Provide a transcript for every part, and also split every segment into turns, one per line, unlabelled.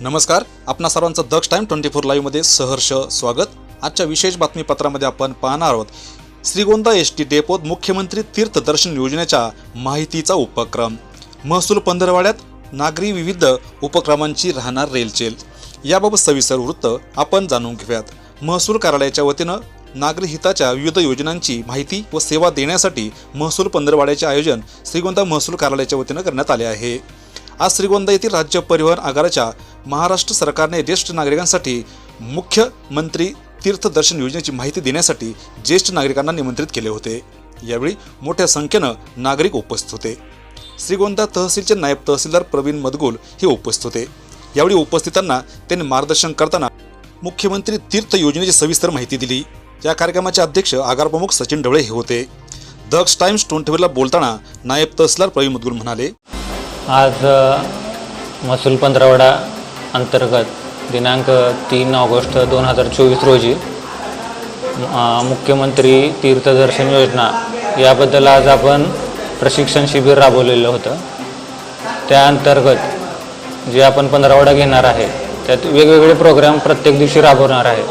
नमस्कार आपणा सर्वांचं दक्ष टाईम ट्वेंटी फोर लाईव्हमध्ये सहर्ष स्वागत. आजच्या विशेष बातमीपत्रामध्ये आपण पाहणार आहोत श्रीगोंदा एस टी डेपोत मुख्यमंत्री तीर्थदर्शन योजनेच्या माहितीचा उपक्रम. महसूल पंधरवाड्यात नागरी विविध उपक्रमांची राहणार रेलचेल याबाबत सविस्तर वृत्त आपण जाणून घेऊयात. महसूल कार्यालयाच्या वतीनं नागरी हिताच्या विविध योजनांची माहिती व सेवा देण्यासाठी महसूल पंधरवाड्याचे आयोजन श्रीगोंदा महसूल कार्यालयाच्या वतीनं करण्यात आले आहे. आज श्रीगोंदा येथील राज्य परिवहन आगाराच्या महाराष्ट्र सरकारने ज्येष्ठ नागरिकांसाठी मुख्यमंत्री तीर्थदर्शन योजनेची माहिती देण्यासाठी ज्येष्ठ नागरिकांना निमंत्रित केले होते. यावेळी मोठ्या संख्येनं नागरिक उपस्थित होते. श्रीगोंदा तहसीलचे नायब तहसीलदार प्रवीण मदगुल हे उपस्थित होते. यावेळी उपस्थितांना त्यांनी मार्गदर्शन करताना मुख्यमंत्री तीर्थ योजनेची सविस्तर माहिती दिली. या कार्यक्रमाचे अध्यक्ष आगारप्रमुख सचिन ढवळे हे होते. दक्ष टाइम्स ट्वेंटीवरला बोलताना नायब तहसीलदार प्रवीण मदगुल म्हणाले
आज महसूल पंधरावडा अंतर्गत दिनांक तीन ऑगस्ट दोन हजार चोवीस रोजी मुख्यमंत्री तीर्थदर्शन योजना याबद्दल आज आपण प्रशिक्षण शिबिर राबवलेलं होतं. त्या अंतर्गत जे आपण पंधरावडा घेणार आहे त्यात वेगवेगळे प्रोग्राम प्रत्येक दिवशी राबवणार आहे.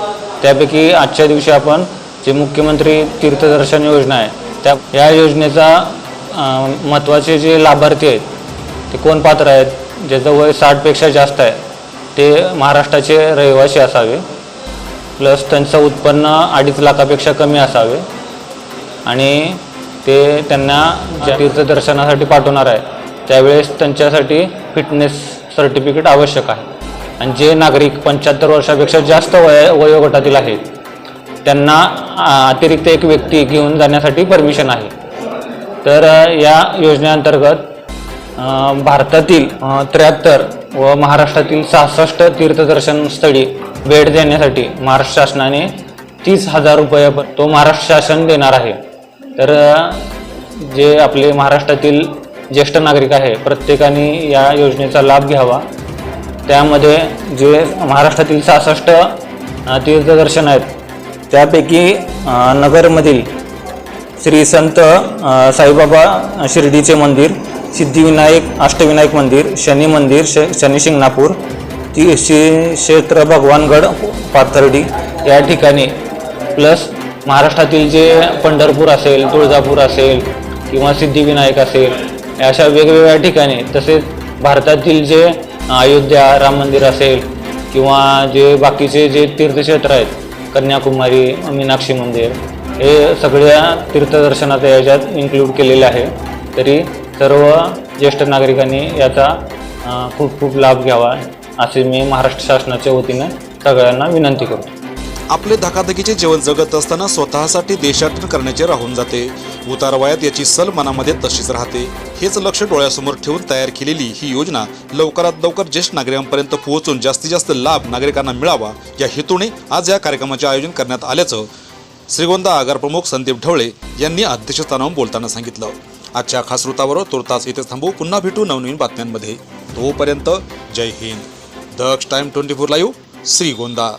त्यापैकी आजच्या दिवशी आपण जे मुख्यमंत्री तीर्थदर्शन योजना आहे त्या या योजनेचा महत्त्वाचे जे लाभार्थी आहेत ते कोण पात्र आहेत ज्याचं वय साठपेक्षा जास्त आहे ते महाराष्ट्राचे रहिवासी असावे. प्लस त्यांचं उत्पन्न अडीच लाखापेक्षा कमी असावे. आणि ते त्यांना ज्या तीर्थदर्शनासाठी पाठवणार आहे त्यावेळेस त्यांच्यासाठी फिटनेस सर्टिफिकेट आवश्यक आहे. आणि जे नागरिक पंच्याहत्तर वर्षापेक्षा जास्त वय वयोगटातील आहेत त्यांना अतिरिक्त एक व्यक्ती घेऊन जाण्यासाठी परमिशन आहे. तर या योजनेअंतर्गत भारतातील त्र्याहत्तर व महाराष्ट्रातील सहासष्ट तीर्थदर्शन स्थळी भेट देण्यासाठी महाराष्ट्र शासनाने तीस हजार रुपये तो महाराष्ट्र शासन देणार आहे. तर जे आपले महाराष्ट्रातील ज्येष्ठ नागरिक आहे प्रत्येकाने या योजनेचा लाभ घ्यावा. त्यामध्ये जे महाराष्ट्रातील सहासष्ट तीर्थदर्शन आहेत त्यापैकी नगरमधील श्री संत साईबाबा शिर्डीचे मंदिर सिद्धिविनायक अष्टविनायक मंदिर शनी मंदिर श शनी शिंगणापूर ती श्री क्षेत्र भगवानगड पाथर्डी या ठिकाणी. प्लस महाराष्ट्रातील जे पंढरपूर असेल तुळजापूर असेल किंवा सिद्धिविनायक असेल अशा वेगवेगळ्या ठिकाणी तसेच भारतातील जे अयोध्या राम मंदिर असेल किंवा जे बाकीचे जे तीर्थक्षेत्र आहेत कन्याकुमारी मीनाक्षी मंदिर हे सगळ्या तीर्थदर्शनाच्या याच्यात इन्क्लूड केलेले आहे. तरी सर्व ज्येष्ठ नागरिकांनी याचा खूप खूप लाभ घ्यावा असे मी महाराष्ट्र शासनाच्या वतीनं सगळ्यांना विनंती करतो.
आपले धकाधकीचे जीवन जगत असताना स्वतःसाठी देशाटन करण्याचे राहून जाते. उतारवयात याची सल मनामध्ये तशीच राहते. हेच लक्ष डोळ्यासमोर ठेवून तयार केलेली ही योजना लवकरात लवकर ज्येष्ठ नागरिकांपर्यंत पोहोचून जास्तीत जास्त लाभ नागरिकांना मिळावा या हेतूने आज या कार्यक्रमाचे आयोजन करण्यात आल्याचं श्रीगोंदा आगार प्रमुख संदीप ढवळे यांनी अध्यक्षस्थानावर बोलताना सांगितलं. आजच्या खास वृत्तावर तुर्तास इथेच थांबू. पुन्हा भेटू नवनवीन बातम्यांमध्ये. तोपर्यंत जय Hind. Daksh time twenty four live Shrigonda.